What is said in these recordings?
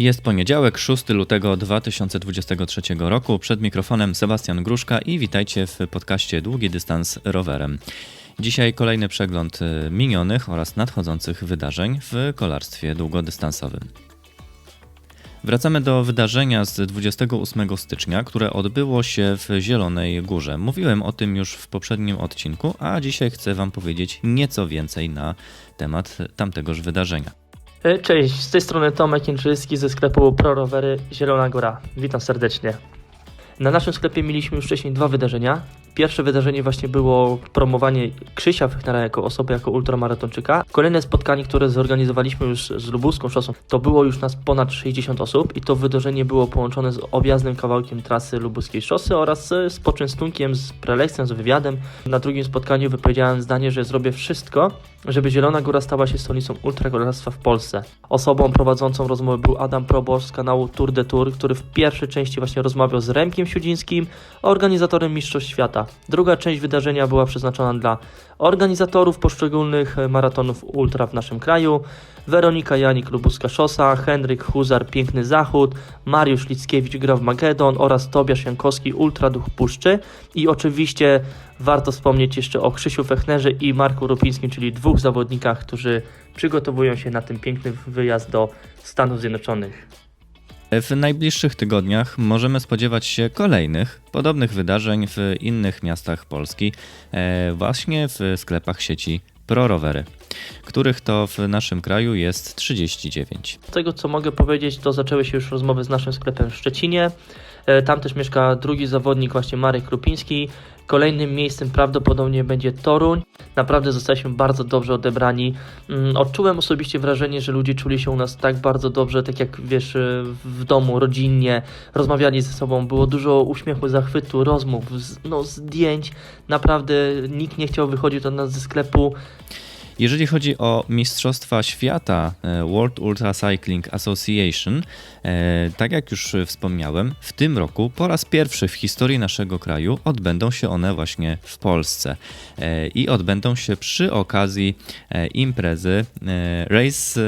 Jest poniedziałek, 6 lutego 2023 roku. Przed mikrofonem Sebastian Gruszka i witajcie w podcaście Długi Dystans Rowerem. Dzisiaj kolejny przegląd y, minionych oraz nadchodzących wydarzeń w kolarstwie długodystansowym. Wracamy do wydarzenia z 28 stycznia, które odbyło się w Zielonej Górze. Mówiłem o tym już w poprzednim odcinku, a dzisiaj chcę Wam powiedzieć nieco więcej na temat tamtegoż wydarzenia. E, Cześć, z tej strony Tomek Jędrzyski ze sklepu Pro Rowery Zielona Góra. Witam serdecznie. Na naszym sklepie mieliśmy już wcześniej dwa wydarzenia. Pierwsze wydarzenie właśnie było promowanie Krzysia Fechnera jako osoby, jako ultramaratończyka. Kolejne spotkanie, które zorganizowaliśmy już z Lubuską Szosą, to było już nas ponad 60 osób i to wydarzenie było połączone z objaznym kawałkiem trasy Lubuskiej Szosy oraz z poczęstunkiem, z prelekcją, z wywiadem. Na drugim spotkaniu wypowiedziałem zdanie, że zrobię wszystko, żeby Zielona Góra stała się stolicą ultrakolarstwa w Polsce. Osobą prowadzącą rozmowę był Adam Probosz z kanału Tour de Tour, który w pierwszej części właśnie rozmawiał z Remkiem Siudzińskim, organizatorem Mistrzostw Świata. Druga część wydarzenia była przeznaczona dla organizatorów poszczególnych maratonów ultra w naszym kraju. Weronika Janik Lubuska Szosa, Henryk Huzar Piękny Zachód, Mariusz Lickiewicz Graw Magedon oraz Tobiasz Jankowski Ultra Duch Puszczy i oczywiście warto wspomnieć jeszcze o Krzysiu Fechnerze i Marku Rupińskim, czyli dwóch zawodnikach, którzy przygotowują się na ten piękny wyjazd do Stanów Zjednoczonych. W najbliższych tygodniach możemy spodziewać się kolejnych podobnych wydarzeń w innych miastach Polski, e, właśnie w sklepach sieci ProRowery, których to w naszym kraju jest 39. Z tego co mogę powiedzieć, to zaczęły się już rozmowy z naszym sklepem w Szczecinie. E, Tam też mieszka drugi zawodnik, właśnie Marek Krupiński. Kolejnym miejscem prawdopodobnie będzie Toruń. Naprawdę zostaliśmy bardzo dobrze odebrani. Mm, Odczułem osobiście wrażenie, że ludzie czuli się u nas tak bardzo dobrze, tak jak wiesz, e, w domu, rodzinnie, rozmawiali ze sobą. Było dużo uśmiechu, zachwytu, rozmów, no, zdjęć. Naprawdę nikt nie chciał wychodzić od nas ze sklepu. Jeżeli chodzi o Mistrzostwa Świata e, World Ultra Cycling Association, e, tak jak już wspomniałem, w tym roku po raz pierwszy w historii naszego kraju odbędą się one właśnie w Polsce E, i odbędą się przy okazji imprezy Race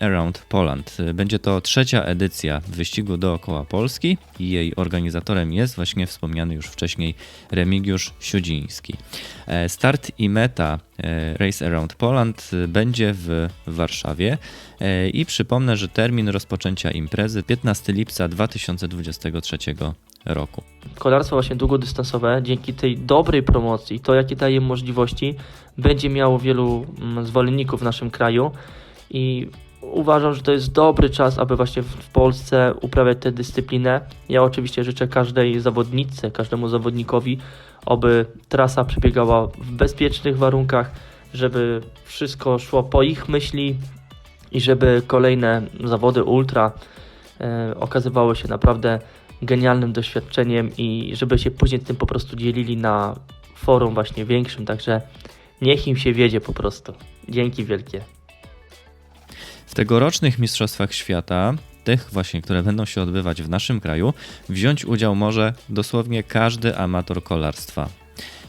Around Poland. Będzie to trzecia edycja wyścigu dookoła Polski i jej organizatorem jest właśnie wspomniany już wcześniej Remigiusz Siudziński. Start i meta Race Around Poland e, będzie w Warszawie e, i przypomnę, że termin rozpoczęcia imprezy 15 lipca 2023 roku. kolarstwo właśnie długodystansowe dzięki tej dobrej promocji, to jakie daje możliwości, będzie miało wielu mm, zwolenników w naszym kraju i uważam, że to jest dobry czas, aby właśnie w Polsce uprawiać tę dyscyplinę. Ja oczywiście życzę każdej zawodnicy, każdemu zawodnikowi, aby trasa przebiegała w bezpiecznych warunkach, żeby wszystko szło po ich myśli i żeby kolejne zawody ultra e, okazywały się naprawdę genialnym doświadczeniem i żeby się później tym po prostu dzielili na forum właśnie większym, także niech im się wiedzie po prostu. Dzięki wielkie. W tegorocznych Mistrzostwach Świata, tych właśnie, które będą się odbywać w naszym kraju, wziąć udział może dosłownie każdy amator kolarstwa.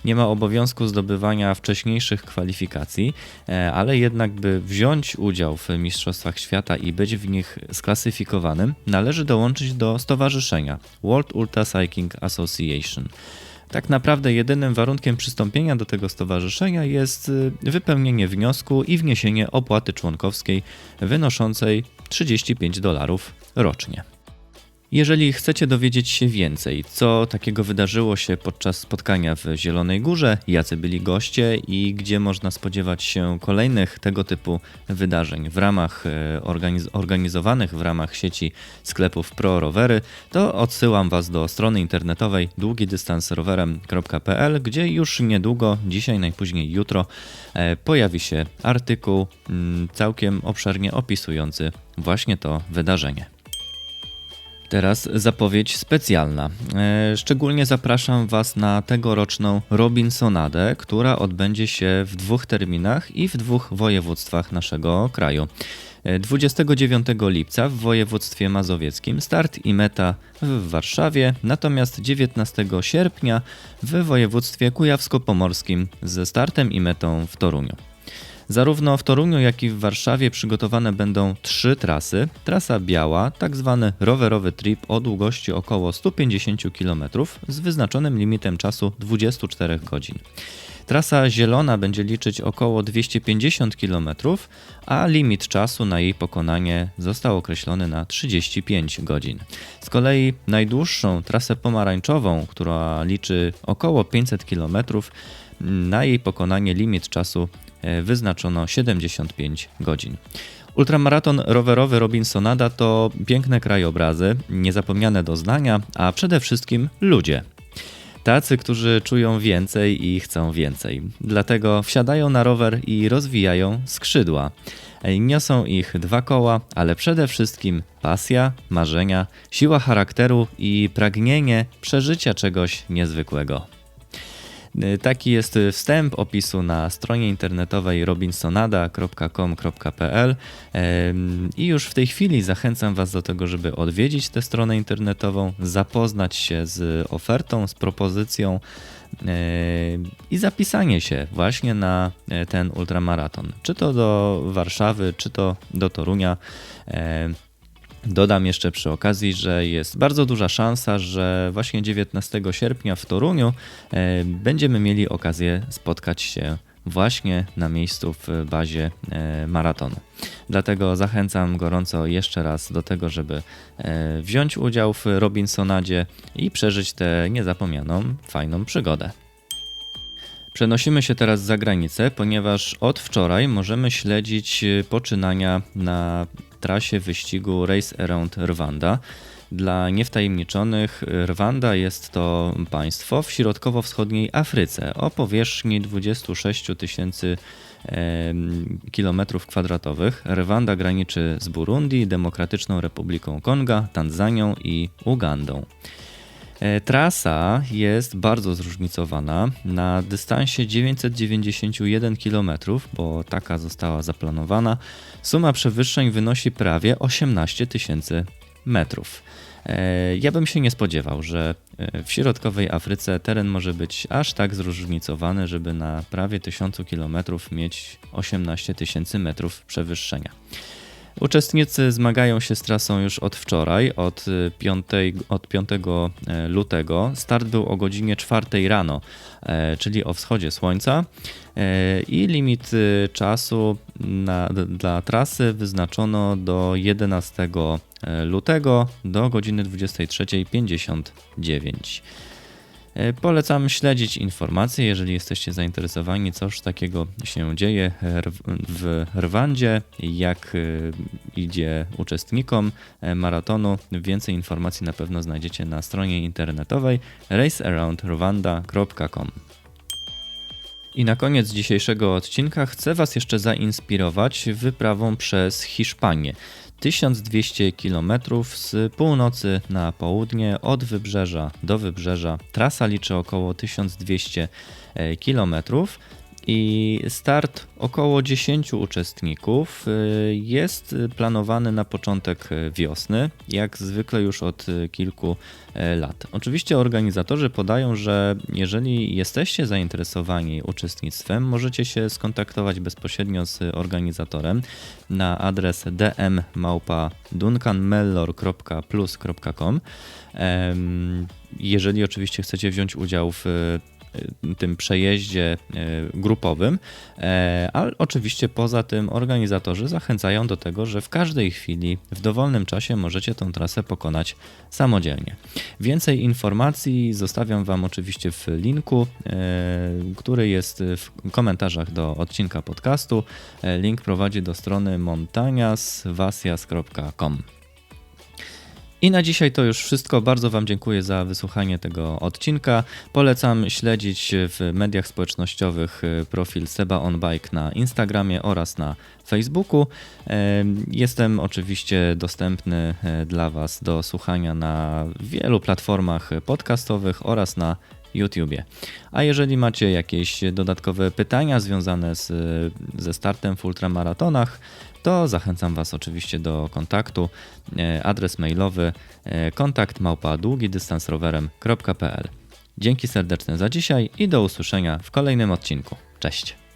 Nie ma obowiązku zdobywania wcześniejszych kwalifikacji, e, ale jednak, by wziąć udział w Mistrzostwach Świata i być w nich sklasyfikowanym, należy dołączyć do stowarzyszenia World Ultra Cycling Association. Tak naprawdę jedynym warunkiem przystąpienia do tego stowarzyszenia jest y, wypełnienie wniosku i wniesienie opłaty członkowskiej wynoszącej 35 dolarów rocznie. Jeżeli chcecie dowiedzieć się więcej, co takiego wydarzyło się podczas spotkania w Zielonej Górze, jacy byli goście i gdzie można spodziewać się kolejnych tego typu wydarzeń w ramach e, organiz- organizowanych w ramach sieci sklepów Pro Rowery, to odsyłam Was do strony internetowej długidystansrowerem.pl, gdzie już niedługo, dzisiaj najpóźniej jutro, e, pojawi się artykuł mm, całkiem obszernie opisujący właśnie to wydarzenie. Teraz zapowiedź specjalna. E, Szczególnie zapraszam Was na tegoroczną Robinsonadę, która odbędzie się w dwóch terminach i w dwóch województwach naszego kraju. E, 29 lipca w województwie mazowieckim start i meta w Warszawie, natomiast 19 sierpnia w województwie kujawsko-pomorskim ze startem i metą w Toruniu. Zarówno w Toruniu, jak i w Warszawie przygotowane będą trzy trasy. Trasa biała, tak zwany rowerowy trip o długości około 150 km z wyznaczonym limitem czasu 24 godzin. Trasa zielona będzie liczyć około 250 km, a limit czasu na jej pokonanie został określony na 35 godzin. Z kolei najdłuższą trasę pomarańczową, która liczy około 500 km, na jej pokonanie limit czasu wyznaczono 75 godzin. Ultramaraton rowerowy Robinsonada to piękne krajobrazy, niezapomniane doznania, a przede wszystkim ludzie. Tacy, którzy czują więcej i chcą więcej. Dlatego wsiadają na rower i rozwijają skrzydła. Niosą ich dwa koła, ale przede wszystkim pasja, marzenia, siła charakteru i pragnienie przeżycia czegoś niezwykłego. Taki jest wstęp opisu na stronie internetowej robinsonada.com.pl i już w tej chwili zachęcam Was do tego, żeby odwiedzić tę stronę internetową, zapoznać się z ofertą, z propozycją i zapisanie się właśnie na ten ultramaraton. Czy to do Warszawy, czy to do Torunia. Dodam jeszcze przy okazji, że jest bardzo duża szansa, że właśnie 19 sierpnia w Toruniu e, będziemy mieli okazję spotkać się właśnie na miejscu w bazie e, maratonu. Dlatego zachęcam gorąco jeszcze raz do tego, żeby e, wziąć udział w Robinsonadzie i przeżyć tę niezapomnianą, fajną przygodę. Przenosimy się teraz za granicę, ponieważ od wczoraj możemy śledzić poczynania na trasie wyścigu Race Around Rwanda. Dla niewtajemniczonych, Rwanda jest to państwo w środkowo-wschodniej Afryce o powierzchni 26 tysięcy kilometrów kwadratowych. Rwanda graniczy z Burundi, Demokratyczną Republiką Konga, Tanzanią i Ugandą. E, trasa jest bardzo zróżnicowana. Na dystansie 991 km, bo taka została zaplanowana, suma przewyższeń wynosi prawie 18 tysięcy metrów. E, ja bym się nie spodziewał, że e, w środkowej Afryce teren może być aż tak zróżnicowany, żeby na prawie 1000 km mieć 18 tysięcy metrów przewyższenia. Uczestnicy zmagają się z trasą już od wczoraj, od 5, od 5 e, lutego. Start był o godzinie 4 rano, e, czyli o wschodzie słońca. E, I limit czasu na, dla trasy wyznaczono do 11 lutego do godziny 23.59. E, polecam śledzić informacje, jeżeli jesteście zainteresowani, coż takiego się dzieje w Rwandzie, jak e, idzie uczestnikom e, maratonu. Więcej informacji na pewno znajdziecie na stronie internetowej racearoundrwanda.com. I na koniec dzisiejszego odcinka chcę Was jeszcze zainspirować wyprawą przez Hiszpanię. 1200 km z północy na południe, od wybrzeża do wybrzeża. Trasa liczy około 1200 e, kilometrów. I start około 10 uczestników y, jest planowany na początek wiosny, jak zwykle już od kilku e, lat. Oczywiście organizatorzy podają, że jeżeli jesteście zainteresowani uczestnictwem, możecie się skontaktować bezpośrednio z organizatorem na adres dmmałpa.duncanmellor.plus.com. Jeżeli oczywiście chcecie wziąć udział w tym przejeździe y, grupowym, e, ale oczywiście poza tym organizatorzy zachęcają do tego, że w każdej chwili, w dowolnym czasie możecie tą trasę pokonać samodzielnie. Więcej informacji zostawiam Wam oczywiście w linku, e, który jest w komentarzach do odcinka podcastu. E, link prowadzi do strony montaniasvasias.com. I na dzisiaj to już wszystko. Bardzo Wam dziękuję za wysłuchanie tego odcinka. Polecam śledzić w mediach społecznościowych e, profil Seba on Bike na Instagramie oraz na Facebooku. E, jestem oczywiście dostępny e, dla Was do słuchania na wielu platformach podcastowych oraz na YouTubie. A jeżeli macie jakieś dodatkowe pytania związane z, ze startem w ultramaratonach, to zachęcam Was oczywiście do kontaktu. E, adres mailowy e, kontakt małpa Dzięki serdeczne za dzisiaj i do usłyszenia w kolejnym odcinku. Cześć!